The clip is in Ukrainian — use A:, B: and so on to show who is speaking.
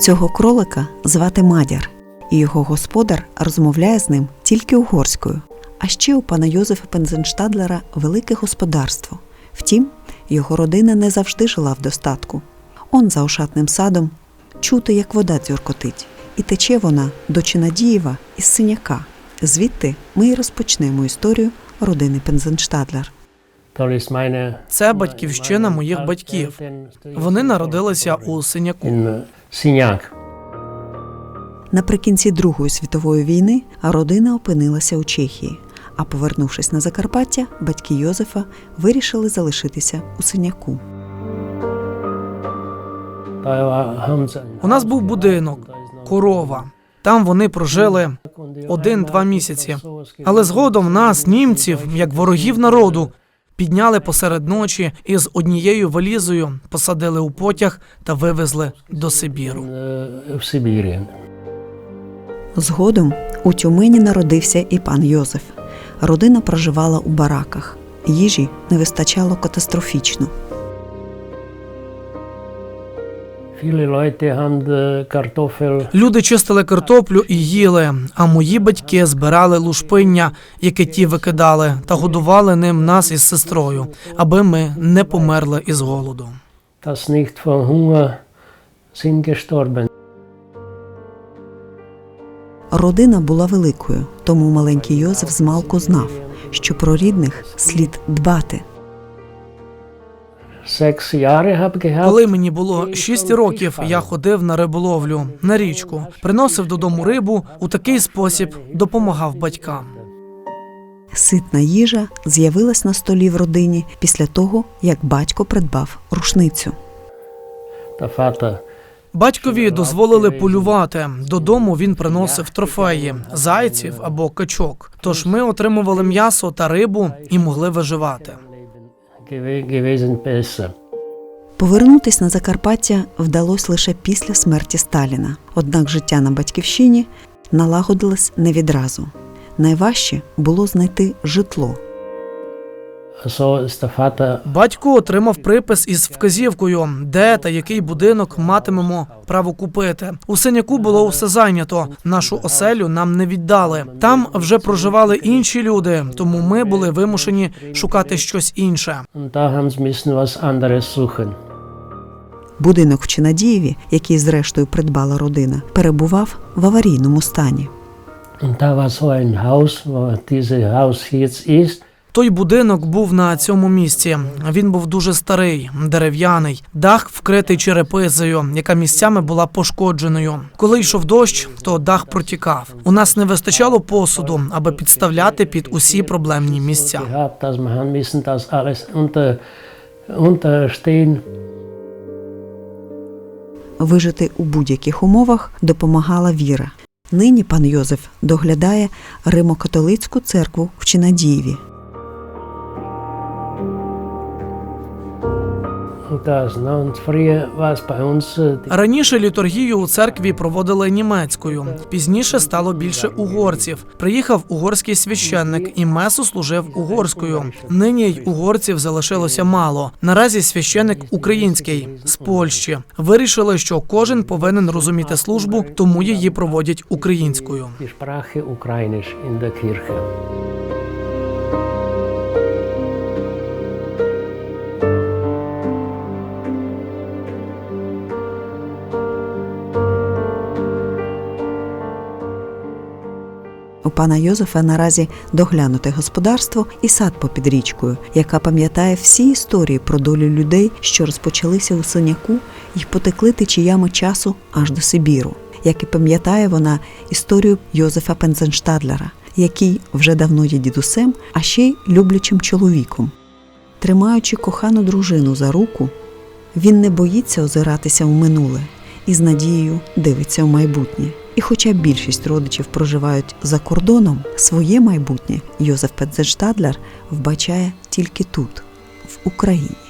A: Цього кролика звати Мадяр, і його господар розмовляє з ним тільки угорською. А ще у пана Йозефа Пензенштадлера велике господарство. Втім, його родина не завжди жила в достатку. Он за ошатним садом чути, як вода дзюркотить, і тече вона до Чинадієва із синяка. Звідти ми і розпочнемо історію родини Пензенштадлер.
B: Це батьківщина моїх батьків. Вони народилися у синяку.
C: Синяк.
A: Наприкінці Другої світової війни родина опинилася у Чехії. А повернувшись на Закарпаття, батьки Йозефа вирішили залишитися у синяку.
B: У нас був будинок, корова. Там вони прожили один-два місяці. Але згодом нас, німців, як ворогів народу, підняли посеред ночі і з однією валізою посадили у потяг та вивезли до Сибіру.
C: В Сибірі.
A: Згодом у Тюмені народився і пан Йозеф. Родина проживала у бараках. Їжі не вистачало катастрофічно.
B: Люди чистили картоплю і їли, а мої батьки збирали лушпиння, яке ті викидали, та годували ним нас із сестрою, аби ми не померли із голоду.
A: Родина була великою, тому маленький Йозеф змалку знав, що про рідних слід дбати.
B: Коли мені було 6 років, я ходив на риболовлю на річку, приносив додому рибу у такий спосіб допомагав батькам.
A: Ситна їжа з'явилась на столі в родині після того, як батько придбав рушницю.
B: Батькові дозволили полювати. Додому він приносив трофеї зайців або качок. Тож ми отримували м'ясо та рибу і могли виживати.
A: Повернутись на Закарпаття вдалося лише після смерті Сталіна. Однак життя на батьківщині налагодилось не відразу. Найважче було знайти житло.
B: Батько отримав припис із вказівкою, де та який будинок матимемо право купити. У синяку було усе зайнято. Нашу оселю нам не віддали. Там вже проживали інші люди, тому ми були вимушені шукати щось інше.
A: Будинок в Чинадієві, який зрештою придбала родина, перебував в аварійному стані.
C: Haus, wo dieses Haus jetzt ist.
B: Той будинок був на цьому місці. Він був дуже старий, дерев'яний, дах вкритий черепицею, яка місцями була пошкодженою. Коли йшов дощ, то дах протікав. У нас не вистачало посуду, аби підставляти під усі проблемні місця.
A: Вижити у будь-яких умовах допомагала віра. Нині пан Йозеф доглядає Римо-католицьку церкву в Чинадієві.
B: Раніше літургію у церкві проводили німецькою. Пізніше стало більше угорців. Приїхав угорський священник і месу служив угорською. Нині й угорців залишилося мало. Наразі священник український з Польщі. Вирішили, що кожен повинен розуміти службу, тому її проводять українською.
A: У пана Йозефа наразі доглянуте господарство і сад попід річкою, яка пам'ятає всі історії про долю людей, що розпочалися у синяку і потекли течіями часу аж до Сибіру. Як і пам'ятає вона історію Йозефа Пензенштадлера, який вже давно є дідусем, а ще й люблячим чоловіком. Тримаючи кохану дружину за руку, він не боїться озиратися у минуле і з надією дивиться в майбутнє. І хоча більшість родичів проживають за кордоном, своє майбутнє Йозеф Пензенштадлер вбачає тільки тут, в Україні.